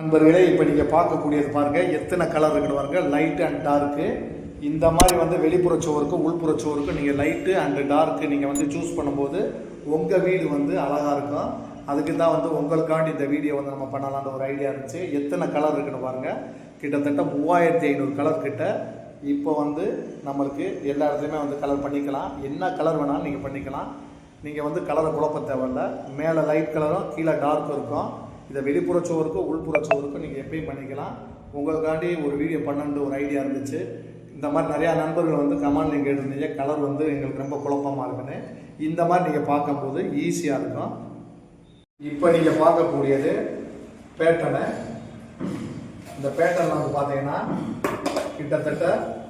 நண்பர்களே இப்போ நீங்கள் பார்க்கக்கூடியது பாருங்கள் எத்தனை கலர் இருக்குன்னு பாருங்கள் லைட் அண்ட் டார்க்கு இந்த மாதிரி வந்து வெளிப்புற சுவருக்கும் உள்புற சுவருக்கும் நீங்கள் லைட்டு அண்ட் டார்க்கு நீங்கள் வந்து சூஸ் பண்ணும்போது உங்கள் வீடு வந்து அழகாக இருக்கும். அதுக்கு தான் வந்து உங்களுக்காண்டி இந்த வீடியோ வந்து நம்ம பண்ணலான்ற ஒரு ஐடியா இருந்துச்சு. எத்தனை கலர் இருக்குன்னு பாருங்கள் கிட்டத்தட்ட மூவாயிரத்தி ஐநூறு கலர் கிட்ட இப்போ வந்து நம்மளுக்கு எல்லா இடத்துலையுமே வந்து கலர் பண்ணிக்கலாம். என்ன கலர் வேணாலும் நீங்கள் பண்ணிக்கலாம். நீங்கள் வந்து கலரை குழப்ப தேவையில்ல. மேலே லைட் கலரும் கீழே டார்க்கும் இருக்கும். இதை வெளிப்புற சோருக்கும் உள்புற சோருக்கும் நீங்கள் எப்பயும் பண்ணிக்கலாம். உங்களுக்காண்டி ஒரு வீடியோ பண்ணணுன்ற ஒரு ஐடியா இருந்துச்சு. இந்த மாதிரி நிறையா நண்பர்கள் வந்து கமெண்ட் நீங்கள் கேட்டிருந்தீங்க. கலர் வந்து எங்களுக்கு ரொம்ப குழப்பமாக இருக்குன்னு. இந்த மாதிரி நீங்கள் பார்க்கும்போது ஈஸியாக இருக்கும். இப்போ நீங்கள் பார்க்கக்கூடியது பேட்டனை இந்த பேட்டர்ன் வந்து பார்த்தீங்கன்னா கிட்டத்தட்ட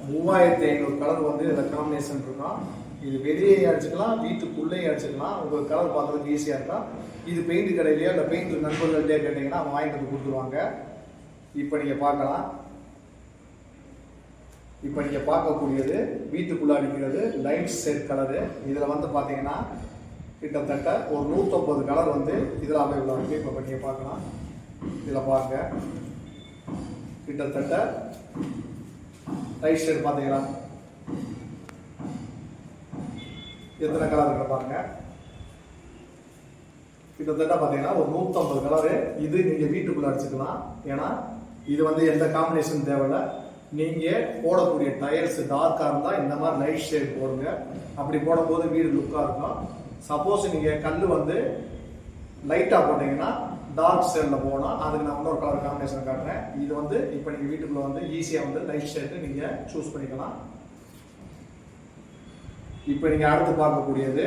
மூவாயிரத்தி ஐநூறு கலர் வந்து இதில் காம்பினேஷன் இருக்கும். இது வெளியே அடிச்சுக்கலாம் வீட்டுக்குள்ளேயும் அடிச்சுக்கலாம் உங்களுக்கு கலர் பார்க்குறதுக்கு ஈஸியாக இருக்கா இது பெயிண்ட் கடையிலையோ இல்லை பெயிண்ட் நண்பர்கள்ட்டே கேட்டிங்கன்னா அவங்க வாங்கிட்டு வந்து கொடுத்துருவாங்க. இப்போ நீங்கள் பார்க்கலாம். இப்போ நீங்கள் பார்க்கக்கூடியது வீட்டுக்குள்ளே அடிக்கிறது லைட் செட் கலரு இதில் வந்து பார்த்தீங்கன்னா கிட்டத்தட்ட ஒரு நூற்றம்பது கலர் வந்து இதில் அவைலபிளாக இருக்குது இப்போ நீங்கள் பார்க்கலாம். இதில் பாருங்க. கிட்டத்தட்ட ரைட் சைடு பார்த்தீங்களா? எத்தனை கலர் இருக்கு பாருங்க. கிட்டத்தட்ட பார்த்தீங்கன்னா ஒரு நூற்றம்பது கலரு இது நீங்கள் வீட்டுக்குள்ளே அடிச்சுக்கலாம். ஏன்னா இது வந்து எந்த காம்பினேஷன் தேவையில்ல. நீங்கள் போடக்கூடிய டயர்ஸ் டார்க்காக இருந்தால் இந்த மாதிரி லைட் ஷேட் போடுங்க. அப்படி போடும்போது வீடு லுக்காக இருக்கும். சப்போஸ் நீங்கள் கல் வந்து லைட்டாக போட்டிங்கன்னா டார்க் ஷேடில் போனால் அதுக்கு நான் இன்னொரு கலர் காம்பினேஷன் காட்டுறேன். இது வந்து இப்போ நீங்கள் வீட்டுக்குள்ளே வந்து ஈஸியாக வந்து லைட் ஷேட்டு நீங்கள் சூஸ் பண்ணிக்கலாம். இப்போ நீங்கள் அடுத்து பார்க்கக்கூடியது.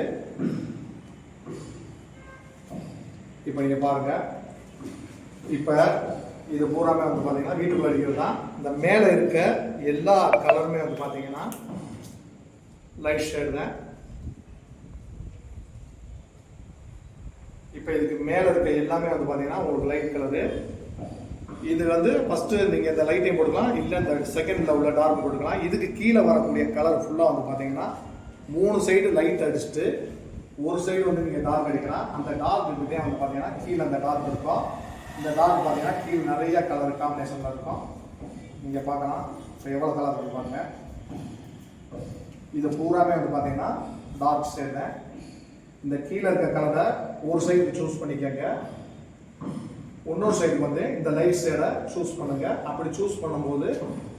இப்போ நீங்கள் பாருங்க. இப்போ இது பூராமே வந்து பார்த்தீங்கன்னா வீட்டுக்குள்ள அடிக்கிறது தான் இந்த மேலே இருக்க எல்லா கலருமே வந்து பார்த்தீங்கன்னா லைட் ஷேடு தான். இப்போ இதுக்கு மேலே இருக்க எல்லாமே வந்து பார்த்தீங்கன்னா உங்களுக்கு லைட் கலரு இது வந்து ஃபஸ்ட்டு நீங்கள் இந்த லைட்டையும் போட்டுக்கலாம். இல்லை இந்த செகண்டில் உள்ள டார்க் போட்டுக்கலாம். இதுக்கு கீழே வரக்கூடிய கலர் ஃபுல்லாக வந்து பார்த்தீங்கன்னா மூணு சைடு லைட் அடிச்சுட்டு ஒரு சைடு வந்து நீங்கள் டார்க் அடிக்கலாம் அந்த டார்க் இருந்துட்டே வந்து பார்த்தீங்கன்னா கீழே அந்த டார்க் இருக்கும். இந்த டார்க் பார்த்தீங்கன்னா கீழே நிறைய கலர் காம்பினேஷனில் இருக்கும். நீங்கள் பார்க்கலாம். இப்போ எவ்வளோ கலர் இருக்கு பாருங்க. இது பூராமே வந்து பார்த்தீங்கன்னா டார்க் ஷேடு இந்த கீழே இருக்க கலரை ஒரு சைடு சூஸ் பண்ணிக்கோங்க. இன்னொரு சைடு வந்து இந்த லைட் ஷேடை சூஸ் பண்ணுங்க. அப்படி சூஸ் பண்ணும்போது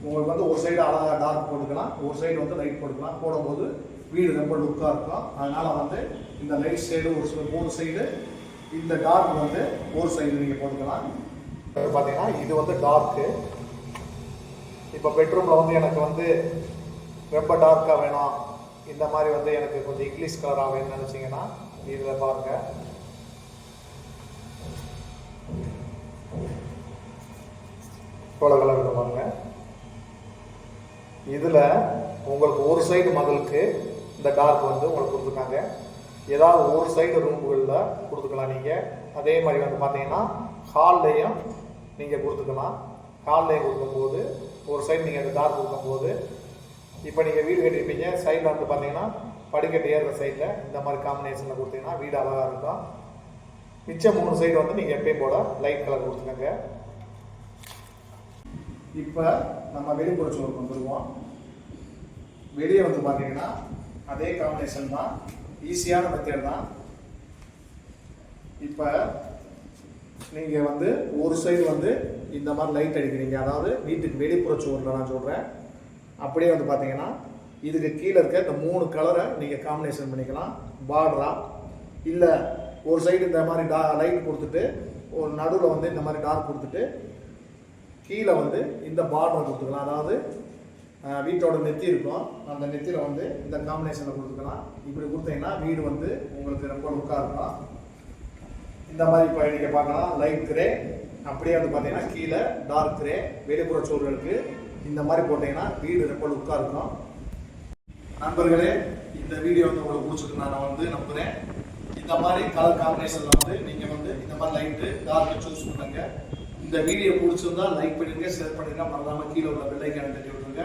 உங்களுக்கு வந்து ஒரு சைடு அழகாக டார்க் போட்டுக்கலாம் ஒரு சைடு வந்து லைட் போட்டுக்கலாம். போடும்போது வீடு ரொம்ப லுக்காக இருக்கும் அதனால் வந்து இந்த லைட் சைடு ஒரு சில மூணு சைடு இந்த டார்க் வந்து ஒரு சைடு நீங்கள் போட்டுக்கலாம். பார்த்தீங்கன்னா இது வந்து டார்க்கு இப்போ பெட்ரூமில் வந்து எனக்கு வந்து ரொம்ப டார்க்காக வேணும். இந்த மாதிரி வந்து எனக்கு கொஞ்சம் இங்கிலீஷ் கலராக வேணும்னு நினச்சிங்கன்னா இதில் பாருங்கள் இவ்வளோ கலர் பாருங்க. இதில் உங்களுக்கு ஒரு சைடு மகளுக்கு இந்த டார்க் வந்து உங்களுக்கு கொடுத்துருக்காங்க. ஏதாவது ஒரு சைடு ரூம்களில் கொடுத்துக்கலாம் நீங்கள் அதே மாதிரி வந்து பார்த்தீங்கன்னா ஹால்லையும் நீங்கள் கொடுத்துக்கலாம். ஹால்லையும் கொடுக்கும்போது ஒரு சைடு நீங்கள் அந்த டார்க் கொடுக்கும்போது இப்போ நீங்கள் வீடு கட்டிருப்பீங்க சைடில் வந்து பார்த்தீங்கன்னா படிக்கட்டு ஏறுற சைடில் இந்த மாதிரி காம்பினேஷனில் கொடுத்தீங்கன்னா வீடு அழகாக இருக்கும். மிச்சம் மூணு சைடு வந்து நீங்கள் எப்பயும் போட லைட் கலர் கொடுத்துக்கோங்க. இப்போ நம்ம வெளிப்புற வந்துருவோம் வந்துடுவோம் வெளியே வந்து பார்த்தீங்கன்னா அதே காம்பினேஷன் தான். ஈஸியான மெத்தட் தான். இப்போ நீங்கள் வந்து ஒரு சைடு வந்து இந்த மாதிரி லைட் அடிக்கிறீங்க. அதாவது வீட்டுக்கு வெளிப்புற சுவரில் நான் சொல்கிறேன் அப்படியே வந்து பார்த்தீங்கன்னா இதுக்கு கீழே இருக்க இந்த மூணு கலரை நீங்கள் காம்பினேஷன் பண்ணிக்கலாம். பார்டரா இல்லை ஒரு சைடு இந்த மாதிரி டா லைட் கொடுத்துட்டு ஒரு நடுவில் வந்து இந்த மாதிரி டார்க் கொடுத்துட்டு கீழே வந்து இந்த பார்டர் கொடுத்துக்கலாம். அதாவது வீட்டோட நெத்தி இருக்கும். அந்த நெத்தியில் வந்து இந்த காம்பினேஷனில் கொடுத்துக்கலாம். இப்படி கொடுத்தீங்கன்னா வீடு வந்து உங்களுக்கு ரொம்ப லுக்காக இருக்கும். இந்த மாதிரி இப்போ நீங்கள் பார்க்கலாம். லைட் கிரே அப்படியே வந்து பார்த்தீங்கன்னா கீழே டார்க் கிரே வெளிப்புற சோறுகளுக்கு இந்த மாதிரி போட்டிங்கன்னா வீடு ரொம்ப லுக்காக இருக்கும். நண்பர்களே இந்த வீடியோ வந்து உங்களுக்கு பிடிச்சிருக்கு நான் வந்து நம்புகிறேன் இந்த மாதிரி கலர் காம்பினேஷனில் வந்து நீங்கள் வந்து இந்த மாதிரி லைட்டு டார்க்கு சூஸ் பண்ணுங்கள் இந்த வீடியோ பிடிச்சிருந்தா லைக் பண்ணுங்க ஷேர் பண்ணுங்க. மறக்காமல் கீழே உள்ள பெல்லைக்கான தட்டி விட்டுருங்க.